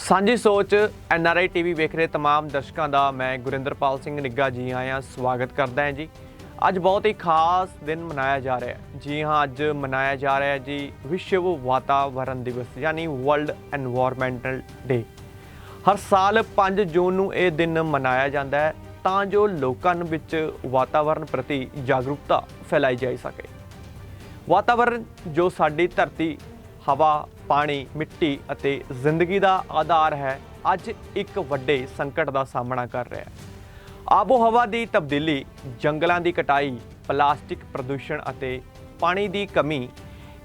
ਸਾਂਝੀ ਸੋਚ NRI TV ਵੇਖ ਰਹੇ तमाम ਦਰਸ਼ਕਾਂ ਦਾ ਮੈਂ ਗੁਰਿੰਦਰਪਾਲ ਸਿੰਘ ਨਿੱਗਾ ਜੀ ਆਇਆਂ ਸਵਾਗਤ ਕਰਦਾ ਹਾਂ ਜੀ ਅੱਜ ਬਹੁਤ ਹੀ ਖਾਸ ਦਿਨ ਮਨਾਇਆ ਜਾ ਰਿਹਾ ਹੈ ਜੀ ਹਾਂ ਅੱਜ ਮਨਾਇਆ ਜਾ ਰਿਹਾ ਹੈ ਜੀ ਵਿਸ਼ਵ ਵਾਤਾਵਰਣ ਦਿਵਸ ਯਾਨੀ ਵਰਲਡ ਐਨਵਾਇਰਨਮੈਂਟਲ ਡੇ ਹਰ ਸਾਲ 5 ਜੂਨ ਨੂੰ ਇਹ ਦਿਨ ਮਨਾਇਆ ਜਾਂਦਾ ਹੈ ਤਾਂ ਜੋ ਲੋਕਾਂ ਵਿੱਚ ਵਾਤਾਵਰਣ ਪ੍ਰਤੀ ਜਾਗਰੂਕਤਾ ਫੈਲਾਈ ਜਾ ਸਕੇ ਵਾਤਾਵਰਣ ਜੋ ਸਾਡੀ ਧਰਤੀ ਹਵਾ, ਪਾਣੀ, ਮਿੱਟੀ ਅਤੇ ਜ਼ਿੰਦਗੀ ਦਾ ਆਧਾਰ ਹੈ, ਅੱਜ ਇੱਕ ਵੱਡੇ ਸੰਕਟ ਦਾ ਸਾਹਮਣਾ ਕਰ ਰਿਹਾ ਹੈ। ਆਬੋ ਹਵਾ ਦੀ ਤਬਦੀਲੀ, ਜੰਗਲਾਂ ਦੀ ਕਟਾਈ, ਪਲਾਸਟਿਕ ਪ੍ਰਦੂਸ਼ਣ ਅਤੇ ਪਾਣੀ ਦੀ ਕਮੀ,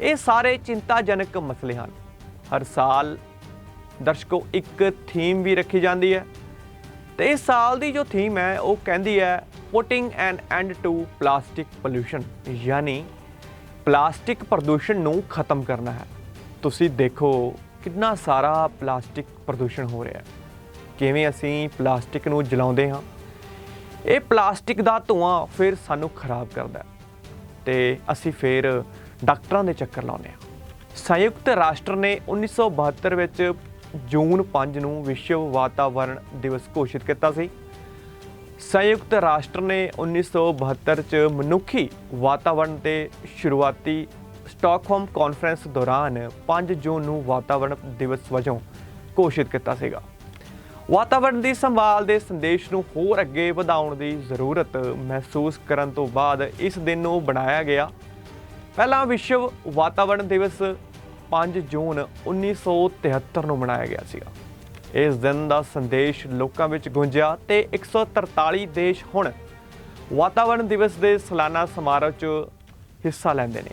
ਇਹ ਸਾਰੇ ਚਿੰਤਾਜਨਕ ਮਸਲੇ ਹਨ। ਹਰ ਸਾਲ ਦਰਸ਼ਕੋ ਇੱਕ ਥੀਮ ਵੀ ਰੱਖੀ ਜਾਂਦੀ ਹੈ ਤੇ ਇਸ ਸਾਲ ਦੀ ਜੋ ਥੀਮ ਹੈ, ਉਹ ਕਹਿੰਦੀ ਹੈ putting an end to plastic pollution ਯਾਨੀ ਪਲਾਸਟਿਕ ਪ੍ਰਦੂਸ਼ਣ ਨੂੰ ਖਤਮ ਕਰਨਾ ਹੈ। ਤੁਸੀਂ ਦੇਖੋ ਕਿੰਨਾ ਸਾਰਾ ਪਲਾਸਟਿਕ ਪ੍ਰਦੂਸ਼ਣ ਹੋ ਰਿਹਾ ਹੈ। ਕਿਵੇਂ ਅਸੀਂ ਪਲਾਸਟਿਕ ਨੂੰ ਜਲਾਉਂਦੇ ਹਾਂ। ਇਹ ਪਲਾਸਟਿਕ ਦਾ ਧੂਆਂ ਫਿਰ ਸਾਨੂੰ ਖਰਾਬ ਕਰਦਾ ਹੈ ਤੇ ਅਸੀਂ ਫਿਰ ਡਾਕਟਰਾਂ ਦੇ ਚੱਕਰ ਲਾਉਂਦੇ ਹਾਂ। ਸੰਯੁਕਤ ਰਾਸ਼ਟਰ ਨੇ 1972 ਵਿੱਚ ਜੂਨ 5 ਨੂੰ ਵਿਸ਼ਵ ਵਾਤਾਵਰਣ ਦਿਵਸ ਘੋਸ਼ਿਤ ਕੀਤਾ ਸੀ। ਸੰਯੁਕਤ ਰਾਸ਼ਟਰ ਨੇ 1972 ਚ ਮਨੁੱਖੀ ਵਾਤਾਵਰਣ 'ਤੇ ਸ਼ੁਰੂਆਤੀ ਸਟਾਕਹੋਮ ਕਾਨਫਰੰਸ ਦੌਰਾਨ 5 ਜੂਨ ਨੂੰ ਵਾਤਾਵਰਣ ਦਿਵਸ ਵਜੋਂ ਘੋਸ਼ਿਤ ਕੀਤਾ ਸੀਗਾ। ਵਾਤਾਵਰਣ ਦੀ ਸੰਭਾਲ ਦੇ ਸੰਦੇਸ਼ ਨੂੰ ਹੋਰ ਅੱਗੇ ਵਧਾਉਣ ਦੀ ਜ਼ਰੂਰਤ ਮਹਿਸੂਸ ਕਰਨ ਤੋਂ ਬਾਅਦ ਇਸ ਦਿਨ ਨੂੰ ਬਣਾਇਆ ਗਿਆ। ਪਹਿਲਾ ਵਿਸ਼ਵ ਵਾਤਾਵਰਣ ਦਿਵਸ 5 ਜੂਨ 1973 ਨੂੰ ਮਨਾਇਆ ਗਿਆ ਸੀਗਾ। ਇਸ ਦਿਨ ਦਾ ਸੰਦੇਸ਼ ਲੋਕਾਂ ਵਿੱਚ ਗੂੰਜਿਆ ਤੇ 143 ਦੇਸ਼ ਹੁਣ ਵਾਤਾਵਰਣ ਦਿਵਸ ਦੇ ਸਾਲਾਨਾ ਸਮਾਰੋਹ 'ਚ ਹਿੱਸਾ ਲੈਂਦੇ ਨੇ।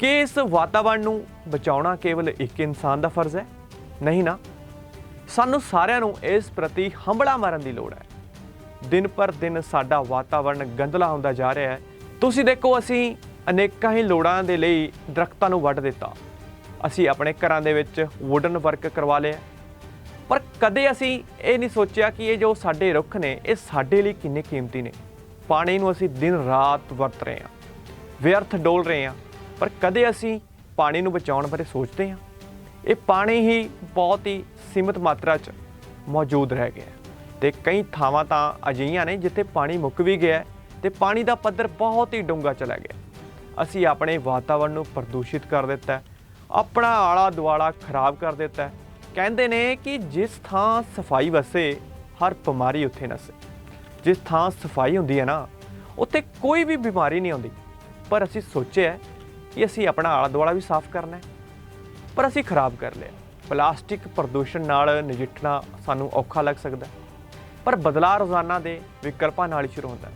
ਕਿ ਇਸ ਵਾਤਾਵਰਣ ਨੂੰ ਬਚਾਉਣਾ ਕੇਵਲ ਇੱਕ ਇਨਸਾਨ ਦਾ ਫਰਜ਼ ਹੈ? ਨਹੀਂ ਨਾ। ਸਾਨੂੰ ਸਾਰਿਆਂ ਨੂੰ ਇਸ ਪ੍ਰਤੀ ਹੰਬਲਾ ਮਾਰਨ ਦੀ ਲੋੜ ਹੈ। ਦਿਨ ਪਰ ਦਿਨ ਸਾਡਾ ਵਾਤਾਵਰਣ ਗੰਦਲਾ ਹੁੰਦਾ ਜਾ ਰਿਹਾ ਹੈ। ਤੁਸੀਂ ਦੇਖੋ, ਅਸੀਂ ਅਨੇਕਾਂ ਹੀ ਲੋੜਾਂ ਦੇ ਲਈ ਦਰਖਤਾਂ ਨੂੰ ਵੱਢ ਦਿੱਤਾ। ਅਸੀਂ ਆਪਣੇ ਘਰਾਂ ਦੇ ਵਿੱਚ ਵੁਡਨ ਵਰਕ ਕਰਵਾ ਲਿਆ। ਪਰ ਕਦੇ ਅਸੀਂ ਇਹ ਨਹੀਂ ਸੋਚਿਆ ਕਿ ਇਹ ਜੋ ਸਾਡੇ ਰੁੱਖ ਨੇ, ਇਹ ਸਾਡੇ ਲਈ ਕਿੰਨੇ ਕੀਮਤੀ ਨੇ। ਪਾਣੀ ਨੂੰ ਅਸੀਂ ਦਿਨ ਰਾਤ ਵਰਤ ਰਹੇ ਹਾਂ। ਵਿਅਰਥ ਡੋਲ ਰਹੇ ਹਾਂ। ਪਰ ਕਦੇ ਅਸੀਂ ਪਾਣੀ ਨੂੰ ਬਚਾਉਣ ਬਾਰੇ ਸੋਚਦੇ ਹਾਂ। ਇਹ ਪਾਣੀ ਹੀ ਬਹੁਤ ਹੀ ਸੀਮਿਤ ਮਾਤਰਾ 'ਚ ਮੌਜੂਦ ਰਹਿ ਗਿਆ ਹੈ ਤੇ ਕਈ ਥਾਵਾਂ ਤਾਂ ਅਜਿਹੀਆਂ ਨੇ ਜਿੱਥੇ ਪਾਣੀ ਮੁੱਕ ਵੀ ਗਿਆ ਹੈ ਤੇ ਪਾਣੀ ਦਾ ਪੱਧਰ ਬਹੁਤ ਹੀ ਡੂੰਘਾ ਚਲਾ ਗਿਆ ਅਸੀਂ ਆਪਣੇ ਵਾਤਾਵਰਣ ਨੂੰ ਪ੍ਰਦੂਸ਼ਿਤ ਕਰ ਦਿੱਤਾ ਆਪਣਾ ਆਲਾ ਦੁਆਲਾ ਖਰਾਬ ਕਰ ਦਿੱਤਾ ਕਹਿੰਦੇ ਨੇ ਕਿ ਜਿਸ ਥਾਂ ਸਫ਼ਾਈ ਵਸੇ, ਹਰ ਬਿਮਾਰੀ ਉੱਥੇ ਨਸੇ ਜਿਸ ਥਾਂ ਸਫ਼ਾਈ ਹੁੰਦੀ ਹੈ ਨਾ, ਉੱਥੇ ਕੋਈ ਵੀ ਬਿਮਾਰੀ ਨਹੀਂ ਆਉਂਦੀ। ਪਰ ਅਸੀਂ ਸੋਚਿਆ ਕਿ ਅਸੀਂ ਆਪਣਾ ਆਲਾ ਦੁਆਲਾ ਵੀ ਸਾਫ਼ ਕਰਨਾ ਹੈ, ਪਰ ਅਸੀਂ ਖਰਾਬ ਕਰ ਲਿਆ ਪਲਾਸਟਿਕ ਪ੍ਰਦੂਸ਼ਣ ਨਾਲ ਨਜਿੱਠਣਾ ਸਾਨੂੰ ਔਖਾ ਲੱਗ ਸਕਦਾ ਪਰ ਬਦਲਾਅ ਰੋਜ਼ਾਨਾ ਦੇ ਵਿਕਲਪਾਂ ਨਾਲ ਹੀ ਸ਼ੁਰੂ ਹੁੰਦਾ ਹੈ।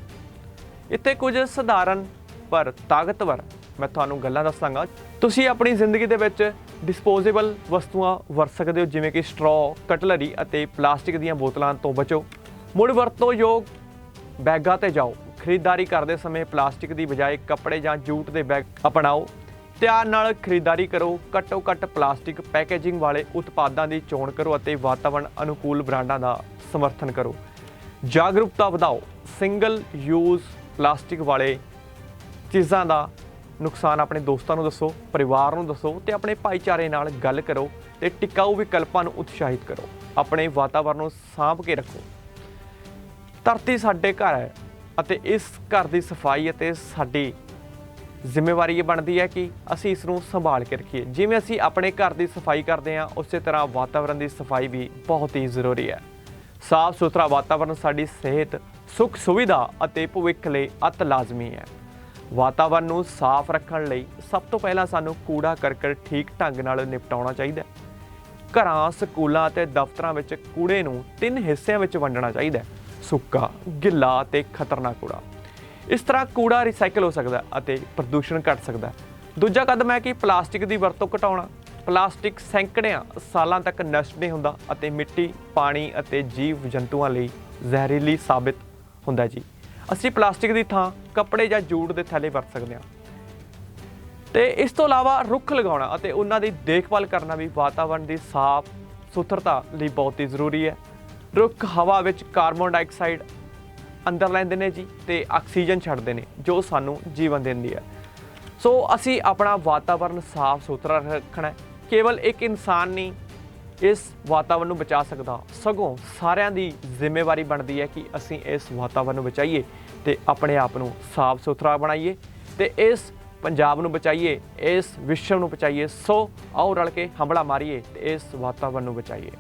ਇੱਥੇ ਕੁਝ ਸਧਾਰਨ ਪਰ ਤਾਕਤਵਰ ਮੈਂ ਤੁਹਾਨੂੰ ਗੱਲਾਂ ਦੱਸਾਂਗਾ। ਤੁਸੀਂ ਆਪਣੀ ਜ਼ਿੰਦਗੀ ਦੇ ਵਿੱਚ ਡਿਸਪੋਜ਼ੇਬਲ ਵਸਤੂਆਂ ਵਰਤ ਸਕਦੇ ਹੋ, ਜਿਵੇਂ ਕਿ ਸਟ੍ਰੋ ਕਟਲਰੀ ਅਤੇ ਪਲਾਸਟਿਕ ਦੀਆਂ ਬੋਤਲਾਂ ਤੋਂ ਬਚੋ। ਮੁੜ ਵਰਤੋਂ ਯੋਗ ਬੈਗਾਂ ਤੇ ਜਾਓ। ਖਰੀਦਦਾਰੀ ਕਰਦੇ ਸਮੇਂ ਪਲਾਸਟਿਕ ਦੀ ਬਜਾਏ ਕੱਪੜੇ ਜਾਂ ਜੂਟ ਦੇ ਬੈਗ ਅਪਣਾਓ। ਧਿਆਨ ਨਾਲ ਖਰੀਦਦਾਰੀ ਕਰੋ, ਘੱਟੋ ਘੱਟ ਪਲਾਸਟਿਕ ਪੈਕੇਜਿੰਗ ਵਾਲੇ ਉਤਪਾਦਾਂ ਦੀ ਚੋਣ ਕਰੋ ਅਤੇ ਵਾਤਾਵਰਣ ਅਨੁਕੂਲ ਬ੍ਰਾਂਡਾਂ ਦਾ ਸਮਰਥਨ ਕਰੋ। ਜਾਗਰੂਕਤਾ ਵਧਾਓ, ਸਿੰਗਲ ਯੂਜ਼ ਪਲਾਸਟਿਕ ਵਾਲੇ ਚੀਜ਼ਾਂ ਦਾ ਨੁਕਸਾਨ ਆਪਣੇ ਦੋਸਤਾਂ ਨੂੰ ਦੱਸੋ, ਪਰਿਵਾਰ ਨੂੰ ਦੱਸੋ ਤੇ ਆਪਣੇ ਭਾਈਚਾਰੇ ਨਾਲ ਗੱਲ ਕਰੋ ਤੇ ਟਿਕਾਊ ਵਿਕਲਪਾਂ ਨੂੰ ਉਤਸ਼ਾਹਿਤ ਕਰੋ। ਆਪਣੇ ਵਾਤਾਵਰਣ ਨੂੰ ਸਾਂਭ ਕੇ ਰੱਖੋ। ਧਰਤੀ ਸਾਡੇ ਘਰ ਹੈ। ਅਤੇ ਇਸ ਘਰ ਦੀ ਸਫ਼ਾਈ ਅਤੇ ਸਾਡੀ ਜ਼ਿੰਮੇਵਾਰੀ ਇਹ ਬਣਦੀ ਹੈ ਕਿ ਅਸੀਂ ਇਸ ਨੂੰ ਸੰਭਾਲ ਕੇ ਰੱਖੀਏ। ਜਿਵੇਂ ਅਸੀਂ ਆਪਣੇ ਘਰ ਦੀ ਸਫ਼ਾਈ ਕਰਦੇ ਹਾਂ, ਉਸੇ ਤਰ੍ਹਾਂ ਵਾਤਾਵਰਣ ਦੀ ਸਫ਼ਾਈ ਵੀ ਬਹੁਤ ਹੀ ਜ਼ਰੂਰੀ ਹੈ। ਸਾਫ਼ ਸੁਥਰਾ ਵਾਤਾਵਰਣ ਸਾਡੀ ਸਿਹਤ, ਸੁੱਖ ਸੁਵਿਧਾ ਅਤੇ ਭਵਿੱਖ ਲਈ ਅਤ ਲਾਜ਼ਮੀ ਹੈ। ਵਾਤਾਵਰਣ ਨੂੰ ਸਾਫ਼ ਰੱਖਣ ਲਈ ਸਭ ਤੋਂ ਪਹਿਲਾਂ ਸਾਨੂੰ ਕੂੜਾ ਕਰਕਟ ਠੀਕ ਢੰਗ ਨਾਲ ਨਿਪਟਾਉਣਾ ਚਾਹੀਦਾ ਹੈ। ਘਰਾਂ, ਸਕੂਲਾਂ ਅਤੇ ਦਫ਼ਤਰਾਂ ਵਿੱਚ ਕੂੜੇ ਨੂੰ ਤਿੰਨ ਹਿੱਸਿਆਂ ਵਿੱਚ ਵੰਡਣਾ ਚਾਹੀਦਾ ਹੈ। ਸੁੱਕਾ, ਗਿੱਲਾ ਤੇ ਖਤਰਨਾਕ ਕੂੜਾ। ਇਸ ਤਰ੍ਹਾਂ ਕੂੜਾ ਰੀਸਾਈਕਲ ਹੋ ਸਕਦਾ ਅਤੇ ਪ੍ਰਦੂਸ਼ਣ ਘਟ ਸਕਦਾ ਦੂਜਾ ਕਦਮ ਹੈ ਕਿ ਪਲਾਸਟਿਕ ਦੀ ਵਰਤੋਂ ਘਟਾਉਣਾ। ਪਲਾਸਟਿਕ ਸੈਂਕੜਿਆਂ ਸਾਲਾਂ ਤੱਕ ਨਸ਼ਟ ਨਹੀਂ ਹੁੰਦਾ ਅਤੇ ਮਿੱਟੀ, ਪਾਣੀ ਅਤੇ ਜੀਵ ਜੰਤੂਆਂ ਲਈ ਜ਼ਹਿਰੀਲੀ ਸਾਬਿਤ ਹੁੰਦਾ ਜੀ। ਅਸੀਂ ਪਲਾਸਟਿਕ ਦੀ ਥਾਂ ਕੱਪੜੇ ਜਾਂ ਜੂੜ ਦੇ ਥੈਲੇ ਵਰਤ ਸਕਦੇ ਹਾਂ। ਤੇ ਇਸ ਤੋਂ ਇਲਾਵਾ ਰੁੱਖ ਲਗਾਉਣਾ ਅਤੇ ਉਹਨਾਂ ਦੀ ਦੇਖਭਾਲ ਕਰਨਾ ਵੀ ਵਾਤਾਵਰਣ ਦੀ ਸਾਫ਼ ਸੁਥਰਤਾ ਲਈ ਬਹੁਤ ਹੀ ਜ਼ਰੂਰੀ ਹੈ। ਰੁੱਖ ਹਵਾ ਵਿੱਚ ਕਾਰਬਨ ਡਾਈਆਕਸਾਈਡ ਅੰਦਰ ਲੈਂਦੇ ਨੇ ਜੀ ਤੇ ਆਕਸੀਜਨ ਛੱਡਦੇ ਨੇ, ਜੋ ਸਾਨੂੰ ਜੀਵਨ ਦਿੰਦੀ ਹੈ। ਸੋ ਅਸੀਂ ਆਪਣਾ ਵਾਤਾਵਰਣ ਸਾਫ਼ ਸੁਥਰਾ ਰੱਖਣਾ ਕੇਵਲ ਇੱਕ ਇਨਸਾਨ ਨਹੀਂ, ਇਸ ਵਾਤਾਵਰਣ ਨੂੰ ਬਚਾ ਸਕਦਾ। ਸਗੋਂ ਸਾਰਿਆਂ ਦੀ ਜ਼ਿੰਮੇਵਾਰੀ ਬਣਦੀ ਹੈ ਕਿ ਅਸੀਂ ਇਸ ਵਾਤਾਵਰਣ ਨੂੰ ਬਚਾਈਏ ਤੇ ਆਪਣੇ ਆਪ ਨੂੰ ਸਾਫ਼ ਸੁਥਰਾ ਬਣਾਈਏ ਤੇ ਇਸ ਪੰਜਾਬ ਨੂੰ ਬਚਾਈਏ, ਇਸ ਵਿਸ਼ਵ ਨੂੰ ਬਚਾਈਏ। ਸੋ ਆਓ ਰਲ ਕੇ ਹਮਲਾ ਮਾਰੀਏ ਤੇ ਇਸ ਵਾਤਾਵਰਣ ਨੂੰ ਬਚਾਈਏ।